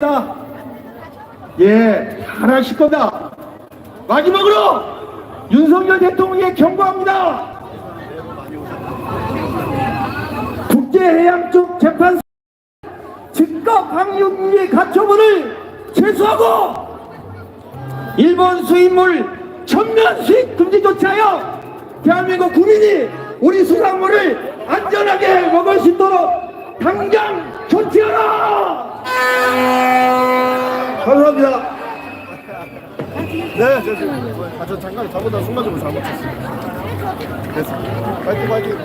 다 예, 잘하실 겁니다. 마지막으로 윤석열 대통령에 경고합니다. 국제해양쪽 재판소 즉각 방류의 가처분을 제소하고 일본 수입물 전면 수입 금지 조치하여 대한민국 국민이 우리 수산물을 안전하게 먹을 수 있도록 당장 감사합니다. 네, 저, 저, 아, 저 잠깐 저보다 순간적으로 잘못 쳤어요. 됐습니다. 파이팅, 파이팅.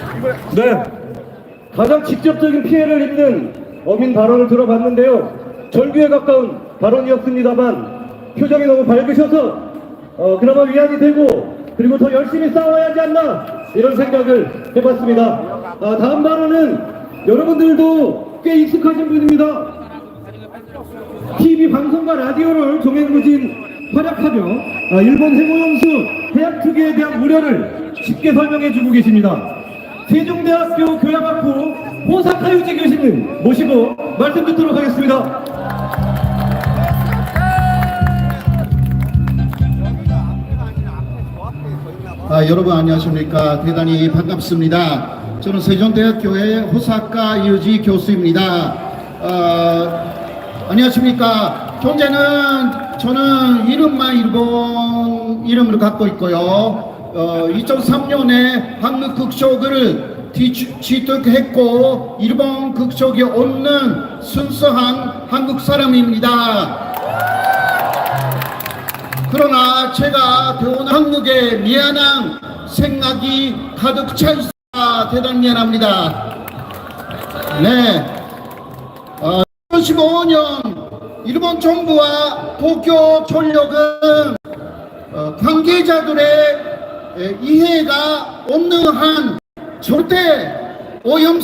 네. 가장 직접적인 피해를 입는 어민 발언을 들어봤는데요. 절규에 가까운 발언이었습니다만 표정이 너무 밝으셔서 어, 그나마 위안이 되고 그리고 더 열심히 싸워야 하지 않나 이런 생각을 해봤습니다. 아, 다음 발언은 여러분들도 꽤 익숙하신 분입니다. TV 방송과 라디오를 종횡무진 활약하며 아, 일본 해모연수 해양 투기에 대한 우려를 쉽게 설명해주고 계십니다. 세종대학교 교양학부 호사카유지 교수님 모시고 말씀 듣도록 하겠습니다. 아, 여러분 안녕하십니까. 대단히 반갑습니다. 저는 세종대학교의 호사카 유지 교수입니다. 어, 안녕하십니까. 현재는 저는 이름만 일본 이름을 갖고 있고요. 어, 2003년에 한국 극초를 뒤- 취득했고 일본 극초이 없는 순수한 한국 사람입니다. 그러나 제가 배운 한국에 미안한 생각이 가득 차 있어 대단히 미안합니다. 네. 어, 2015년 일본 정부와 도쿄 전력은 어, 관계자들의 에, 이해가 없는 한 절대 오염수